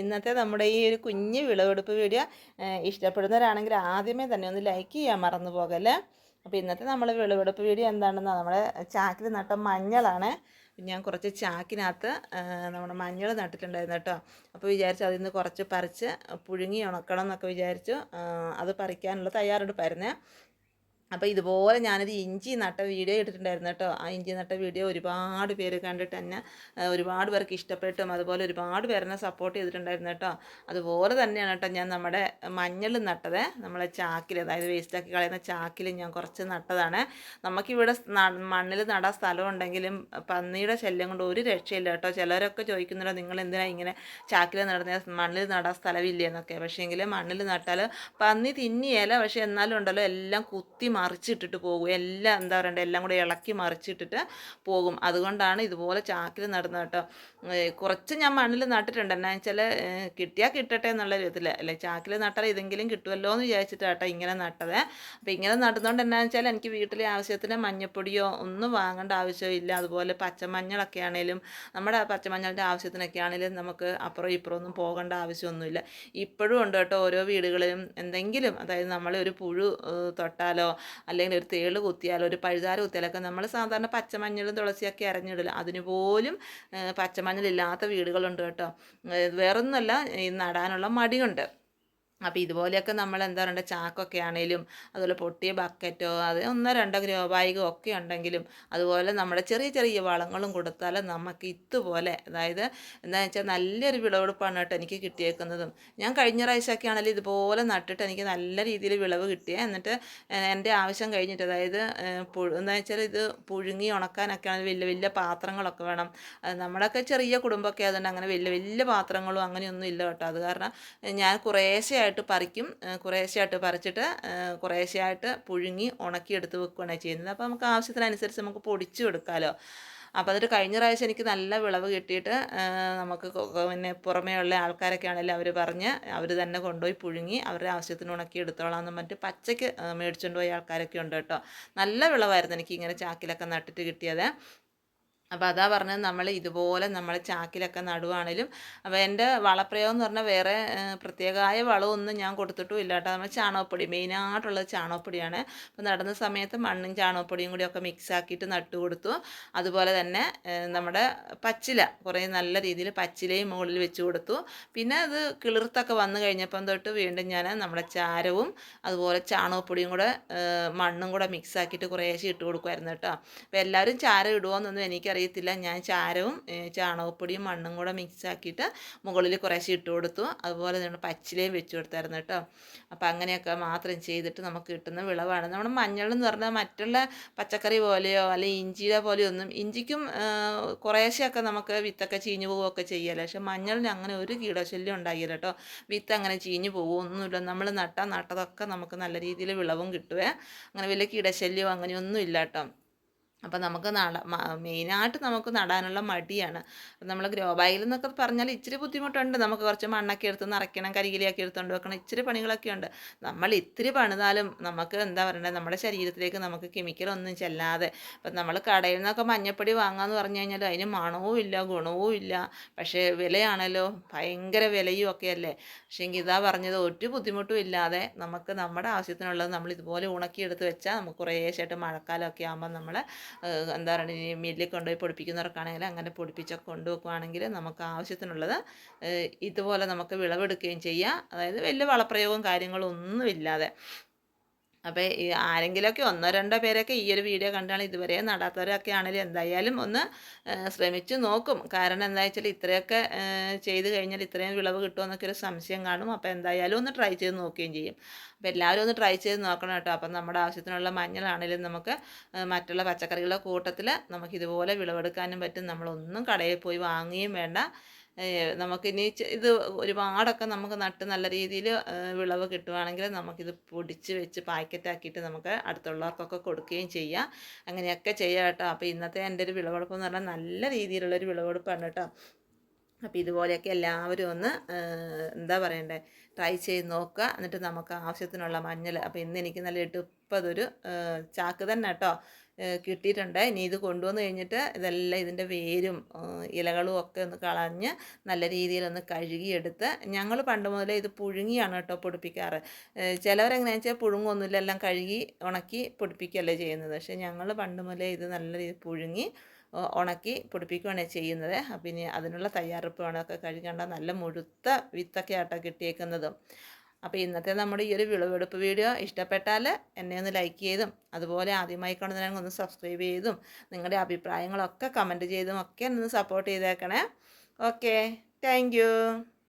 ഇന്നത്തെ നമ്മുടെ ഈ ഒരു കുഞ്ഞ് വിളവെടുപ്പ് വീഡിയോ ഇഷ്ടപ്പെടുന്നവരാണെങ്കിൽ ആദ്യമേ തന്നെ ഒന്ന് ലൈക്ക് ചെയ്യാൻ മറന്നു പോകല്ലേ? അപ്പോൾ ഇന്നത്തെ നമ്മൾ വിളവെടുപ്പ് വീഡിയോ എന്താണെന്ന് നമ്മുടെ ചാക്കിൽ നട്ട മഞ്ഞളാണ്. ഞാൻ കുറച്ച് ചാക്കിനകത്ത് നമ്മുടെ മഞ്ഞൾ നട്ടിട്ടുണ്ടായിരുന്നു കേട്ടോ. അപ്പോൾ വിചാരിച്ചു അതിൽ നിന്ന് കുറച്ച് പറിച്ച് പുഴുങ്ങി ഉണക്കണം എന്നൊക്കെ വിചാരിച്ചു അത് പറിക്കാനുള്ള തയ്യാറെടുപ്പായിരുന്നേ. അപ്പോൾ ഇതുപോലെ ഞാനൊരു ഇഞ്ചി നട്ട വീഡിയോ ഇട്ടിട്ടുണ്ടായിരുന്നു കേട്ടോ. ആ ഇഞ്ചി നട്ട വീഡിയോ ഒരുപാട് പേര് കണ്ടിട്ട് തന്നെ ഒരുപാട് പേർക്ക് ഇഷ്ടപ്പെട്ടും അതുപോലെ ഒരുപാട് പേരെന്നെ സപ്പോർട്ട് ചെയ്തിട്ടുണ്ടായിരുന്നു കേട്ടോ. അതുപോലെ തന്നെയാണ് കേട്ടോ ഞാൻ നമ്മുടെ മഞ്ഞൾ നട്ടത്. നമ്മളെ ചാക്കിൽ അതായത് വേസ്റ്റാക്കി കളയുന്ന ചാക്കിൽ ഞാൻ കുറച്ച് നട്ടതാണ്. നമുക്കിവിടെ മണ്ണിൽ നടാൻ സ്ഥലം ഉണ്ടെങ്കിലും പന്നിയുടെ ശല്യം കൊണ്ട് ഒരു രക്ഷയില്ല കേട്ടോ. ചിലരൊക്കെ ചോദിക്കുന്നുണ്ടോ നിങ്ങൾ എന്തിനാ ഇങ്ങനെ ചാക്കിൽ നടന്ന? മണ്ണിൽ നടാൻ സ്ഥലമില്ലേ? എന്നൊക്കെ. പക്ഷേ എങ്കിൽ മണ്ണിൽ നട്ടാൽ പന്നി തിന്നിയല്ല പക്ഷേ എന്നാലും ഉണ്ടല്ലോ എല്ലാം കുത്തി മറിച്ചിട്ടിട്ട് പോകും. എല്ലാം എന്താ പറയണ്ടേ എല്ലാം കൂടെ ഇളക്കി മറിച്ചിട്ടിട്ട് പോകും. അതുകൊണ്ടാണ് ഇതുപോലെ ചാക്കിൽ നടുന്നത് കേട്ടോ. കുറച്ച് ഞാൻ മണ്ണിൽ നട്ടിട്ടുണ്ട്. എന്നാ വെച്ചാൽ കിട്ടിയാൽ കിട്ടട്ടെ എന്നുള്ള വിധത്തിൽ അല്ലെ ചാക്കിൽ നട്ടാൽ ഇതെങ്കിലും കിട്ടുമല്ലോ എന്ന് വിചാരിച്ചിട്ടാട്ടോ ഇങ്ങനെ നട്ടത്. അപ്പോൾ ഇങ്ങനെ നടുന്നതുകൊണ്ട് എന്നാ വെച്ചാൽ എനിക്ക് വീട്ടിലെ ആവശ്യത്തിന് മഞ്ഞപ്പൊടിയോ ഒന്നും വാങ്ങേണ്ട ആവശ്യമില്ല അതുപോലെ പച്ചമഞ്ഞളൊക്കെ ആണെങ്കിലും നമ്മുടെ പച്ചമഞ്ഞളിന്റെ ആവശ്യത്തിനൊക്കെ ആണെങ്കിലും നമുക്ക് അപ്പുറം ഇപ്പുറം ഒന്നും പോകേണ്ട ആവശ്യമൊന്നുമില്ല. ഇപ്പോഴും ഉണ്ട് കേട്ടോ ഓരോ വീടുകളിലും. എന്തെങ്കിലും അതായത് നമ്മൾ ഒരു പുഴു തൊട്ടാലോ അല്ലെങ്കിൽ ഒരു തേൾ കുത്തിയാലോ ഒരു പഴുതാര കുത്തിയാലൊക്കെ നമ്മൾ സാധാരണ പച്ചമഞ്ഞളും തുളസിയൊക്കെ അരഞ്ഞിടില്ല അതിന് പോലും പച്ചമഞ്ഞളില്ലാത്ത വീടുകളുണ്ട് കേട്ടോ. വേറൊന്നുമല്ല ഈ നടാനുള്ള മടിയുണ്ട്. അപ്പോൾ ഇതുപോലെയൊക്കെ നമ്മൾ എന്താ പറയുക ചാക്കൊക്കെ ആണെങ്കിലും അതുപോലെ പൊട്ടിയ ബക്കറ്റോ അത് ഒന്നോ രണ്ടോ ഗ്രോ ബാഗോ ഒക്കെ ഉണ്ടെങ്കിലും അതുപോലെ നമ്മുടെ ചെറിയ ചെറിയ വളങ്ങളും കൊടുത്താൽ നമുക്ക് ഇതുപോലെ അതായത് എന്താ വെച്ചാൽ നല്ലൊരു വിളവെടുപ്പാണ് കേട്ടോ എനിക്ക് കിട്ടിയേക്കുന്നതും. ഞാൻ കഴിഞ്ഞ പ്രാവശ്യമൊക്കെ ആണെങ്കിലും ഇതുപോലെ നട്ടിട്ട് എനിക്ക് നല്ല രീതിയിൽ വിളവ് കിട്ടിയ എന്നിട്ട് എന്റെ ആവശ്യം കഴിഞ്ഞിട്ട് അതായത് എന്താ വെച്ചാൽ ഇത് പുഴുങ്ങി ഉണക്കാനൊക്കെ ആണെങ്കിൽ വലിയ വലിയ പാത്രങ്ങളൊക്കെ വേണം. നമ്മളൊക്കെ ചെറിയ കുടുംബമൊക്കെ ആയതുകൊണ്ട് അങ്ങനെ വലിയ വലിയ പാത്രങ്ങളും അങ്ങനെയൊന്നും ഇല്ല കേട്ടോ. അത് കാരണം ഞാൻ കുറേശ്ശെയായിട്ട് കുറേശ്ശെയായിട്ട് പറിക്കും. കുറേശ്ശെയായിട്ട് പറിച്ചിട്ട് കുറേശ്ശെയായിട്ട് പുഴുങ്ങി ഉണക്കി എടുത്ത് വെക്കുകയാണ് ചെയ്യുന്നത്. അപ്പോൾ നമുക്ക് ആവശ്യത്തിനനുസരിച്ച് നമുക്ക് പൊടിച്ചു എടുക്കാമല്ലോ അപ്പോൾ അതൊരു കഴിഞ്ഞ പ്രാവശ്യം എനിക്ക് നല്ല വിളവ് കിട്ടിയിട്ട് നമുക്ക് പിന്നെ പുറമേ ഉള്ള ആൾക്കാരൊക്കെ ആണെങ്കിലും അവർ പറഞ്ഞ് അവർ തന്നെ കൊണ്ടുപോയി പുഴുങ്ങി അവരുടെ ആവശ്യത്തിന് ഉണക്കി എടുത്തോളാം എന്ന് പറഞ്ഞിട്ട് പച്ചയ്ക്ക് മേടിച്ചുകൊണ്ട് പോയ ആൾക്കാരൊക്കെ ഉണ്ട് കേട്ടോ. നല്ല വിളവായിരുന്നു എനിക്ക് ഇങ്ങനെ ചാക്കിലൊക്കെ നട്ടിട്ട് കിട്ടിയത്. അപ്പോൾ അതാ പറഞ്ഞത് നമ്മൾ ഇതുപോലെ നമ്മൾ ചാക്കിലൊക്കെ നടുവാണേലും അപ്പോൾ എന്റെ വളപ്രയോഗം എന്ന് പറഞ്ഞാൽ വേറെ പ്രത്യേകമായ വളമൊന്നും ഞാൻ കൊടുത്തിട്ടും ഇല്ല കേട്ടോ. നമ്മൾ ചാണകപ്പൊടി മെയിനായിട്ടുള്ളത് ചാണകപ്പൊടിയാണ്. അപ്പോൾ നടന്ന സമയത്ത് മണ്ണും ചാണകപ്പൊടിയും കൂടി ഒക്കെ മിക്സ് ആക്കിയിട്ട് നട്ടു കൊടുത്തു. അതുപോലെ തന്നെ നമ്മുടെ പച്ചില കുറേ നല്ല രീതിയിൽ പച്ചിലയും മുകളിൽ വെച്ച് കൊടുത്തു. പിന്നെ അത് കിളിർത്തൊക്കെ വന്നു കഴിഞ്ഞപ്പം തൊട്ട് വീണ്ടും ഞാൻ നമ്മുടെ ചാരവും അതുപോലെ ചാണകപ്പൊടിയും കൂടെ മണ്ണും കൂടെ മിക്സ് ആക്കിയിട്ട് കുറേശ്ശെ ഇട്ട് കൊടുക്കുമായിരുന്നു കേട്ടോ. അപ്പോൾ എല്ലാവരും ചാരം ഇടുമോ എന്നൊന്നും എനിക്കറിയാം അറിയത്തില്ല. ഞാൻ ചാരവും ചാണകപ്പൊടിയും മണ്ണും കൂടെ മിക്സ് ആക്കിയിട്ട് മുകളിൽ കുറേശ്ശെ ഇട്ട് കൊടുത്തു. അതുപോലെ തന്നെ പച്ചിലയും വെച്ച് കൊടുത്തായിരുന്നു കേട്ടോ. അപ്പോൾ അങ്ങനെയൊക്കെ മാത്രം ചെയ്തിട്ട് നമുക്ക് കിട്ടുന്ന വിളവാണ്. നമ്മൾ മഞ്ഞൾ എന്ന് പറഞ്ഞാൽ മറ്റുള്ള പച്ചക്കറി പോലെയോ അല്ലെങ്കിൽ ഇഞ്ചിയുടെ പോലെയോ ഒന്നും ഇഞ്ചിക്കും കുറേശ്ശെയൊക്കെ നമുക്ക് വിത്തൊക്കെ ചീഞ്ഞു പോവുകയൊക്കെ ചെയ്യാമല്ലോ പക്ഷെ മഞ്ഞളിന് അങ്ങനെ ഒരു കീടശല്യം ഉണ്ടാകില്ല കേട്ടോ. വിത്ത് അങ്ങനെ ചീഞ്ഞു പോകുമൊന്നുമില്ല നമ്മൾ നട്ടാൽ നട്ടതൊക്കെ നമുക്ക് നല്ല രീതിയിൽ വിളവും കിട്ടുവേ. അങ്ങനെ വലിയ കീടശല്യവും അങ്ങനെയൊന്നും ഇല്ല കേട്ടോ. അപ്പം നമുക്ക് നട മെയിനായിട്ട് നമുക്ക് നടാനുള്ള മടിയാണ്. നമ്മൾ ഗ്രോ ബാഗിൽ എന്നൊക്കെ പറഞ്ഞാൽ ഇച്ചിരി ബുദ്ധിമുട്ടുണ്ട്. നമുക്ക് കുറച്ച് മണ്ണൊക്കെ എടുത്ത് നിറയ്ക്കണം കരികിലിയൊക്കെ എടുത്തുകൊണ്ട് വെക്കണം ഇച്ചിരി പണികളൊക്കെ ഉണ്ട്. നമ്മൾ ഇത്തിരി പണിതാലും നമുക്ക് എന്താ പറയണ്ടത് നമ്മുടെ ശരീരത്തിലേക്ക് നമുക്ക് കെമിക്കലൊന്നും ചെല്ലാതെ ഇപ്പം നമ്മൾ കടയിൽ നിന്നൊക്കെ മഞ്ഞപ്പൊടി വാങ്ങാമെന്ന് പറഞ്ഞു കഴിഞ്ഞാൽ അതിന് മണവും ഇല്ല ഗുണവും ഇല്ല. പക്ഷേ വിലയാണല്ലോ ഭയങ്കര വിലയും ഒക്കെ അല്ലേ പക്ഷേ എങ്കിൽ ഇതാ പറഞ്ഞത് ഒരു ബുദ്ധിമുട്ടും ഇല്ലാതെ നമുക്ക് നമ്മുടെ ആവശ്യത്തിനുള്ളത് നമ്മൾ ഇതുപോലെ ഉണക്കിയെടുത്ത് വെച്ചാൽ നമുക്ക് കുറേശ്ശായിട്ട് മഴക്കാലമൊക്കെ ആകുമ്പോൾ നമ്മൾ എന്താ പറയുക മില്ലിൽ കൊണ്ടുപോയി പൊടിപ്പിക്കുന്നവർക്കാണെങ്കിൽ അങ്ങനെ പൊടിപ്പിച്ചൊക്കെ കൊണ്ടുവെക്കുകയാണെങ്കിൽ നമുക്ക് ആവശ്യത്തിനുള്ളത് ഇതുപോലെ നമുക്ക് വിളവെടുക്കുകയും ചെയ്യാം. അതായത് വലിയ വളപ്രയോഗവും കാര്യങ്ങളും ഒന്നുമില്ലാതെ. അപ്പോൾ ഈ ആരെങ്കിലുമൊക്കെ ഒന്നോ രണ്ടോ പേരൊക്കെ ഈ ഒരു വീഡിയോ കണ്ടാണ് ഇതുവരെ നടാത്തവരൊക്കെ ആണെങ്കിലും എന്തായാലും ഒന്ന് ശ്രമിച്ചു നോക്കും. കാരണം എന്താ വെച്ചാൽ ഇത്രയൊക്കെ ചെയ്ത് കഴിഞ്ഞാൽ ഇത്രയും വിളവ് കിട്ടുമെന്നൊക്കെ ഒരു സംശയം കാണും. അപ്പോൾ എന്തായാലും ഒന്ന് ട്രൈ ചെയ്ത് നോക്കുകയും ചെയ്യും. അപ്പോൾ എല്ലാവരും ഒന്ന് ട്രൈ ചെയ്ത് നോക്കണം കേട്ടോ. അപ്പം നമ്മുടെ ആവശ്യത്തിനുള്ള മഞ്ഞളാണെങ്കിലും നമുക്ക് മറ്റുള്ള പച്ചക്കറികളുടെ കൂട്ടത്തിൽ നമുക്കിതുപോലെ വിളവെടുക്കാനും പറ്റും. നമ്മളൊന്നും കടയിൽ പോയി വാങ്ങുകയും വേണ്ട. നമുക്കിനി ഇത് ഒരുപാടൊക്കെ നമുക്ക് നട്ട് നല്ല രീതിയിൽ വിളവ് കിട്ടുവാണെങ്കിൽ നമുക്കിത് പൊടിച്ച് വെച്ച് പാക്കറ്റാക്കിയിട്ട് നമുക്ക് അടുത്തുള്ളവർക്കൊക്കെ കൊടുക്കുകയും ചെയ്യാം. അങ്ങനെയൊക്കെ ചെയ്യാം കേട്ടോ. അപ്പോൾ ഇന്നത്തെ എന്റെ ഒരു വിളവെടുപ്പ് എന്ന് പറഞ്ഞാൽ നല്ല രീതിയിലുള്ളൊരു വിളവെടുപ്പാണ് കേട്ടോ. അപ്പോൾ ഇതുപോലെയൊക്കെ എല്ലാവരും ഒന്ന് എന്താ പറയണ്ടേ ട്രൈ ചെയ്ത് നോക്കുക. എന്നിട്ട് നമുക്ക് ആവശ്യത്തിനുള്ള മഞ്ഞൾ അപ്പോൾ ഇന്ന് എനിക്ക് നല്ല ഇട്ടുപ്പതൊരു ചാക്ക് തന്നെ കേട്ടോ കിട്ടിയിട്ടുണ്ട്. ഇനി ഇത് കൊണ്ടുവന്ന് കഴിഞ്ഞിട്ട് ഇതെല്ലാം ഇതിന്റെ വേരും ഇലകളും ഒക്കെ ഒന്ന് കളഞ്ഞ് നല്ല രീതിയിൽ രീതിയിലൊന്ന് കഴുകിയെടുത്ത് ഞങ്ങൾ പണ്ട് മുതലേ ഇത് പുഴുങ്ങിയാണ് കേട്ടോ പൊടിപ്പിക്കാറ്. ചിലവരെങ്ങനെയാണെന്ന് വെച്ചാൽ പുഴുങ്ങൊന്നുമില്ല എല്ലാം കഴുകി ഉണക്കി പൊടിപ്പിക്കുകയല്ലേ ചെയ്യുന്നത്. പക്ഷേ ഞങ്ങൾ പണ്ട് മുതലേ ഇത് നല്ല രീതിയിൽ പുഴുങ്ങി ഉണക്കി പൊടിപ്പിക്കുകയാണ് ചെയ്യുന്നത്. ഇനി അതിനുള്ള തയ്യാറെടുപ്പാണ് ഒക്കെ കഴിക്കേണ്ട നല്ല മുഴുത്ത വിത്തൊക്കെ ആട്ടോ കിട്ടിയേക്കുന്നത്. അപ്പോൾ ഇന്നത്തെ നമ്മുടെ ഈ ഒരു വിളവെടുപ്പ് വീഡിയോ ഇഷ്ടപ്പെട്ടാൽ എന്നെ ഒന്ന് ലൈക്ക് ചെയ്തും അതുപോലെ ആദ്യമായി കാണുന്നതിനെ ഒന്ന് സബ്സ്ക്രൈബ് ചെയ്തും നിങ്ങളുടെ അഭിപ്രായങ്ങളൊക്കെ കമന്റ് ചെയ്തും ഒക്കെ ഒന്ന് സപ്പോർട്ട് ചെയ്തേക്കണേ. Okay thank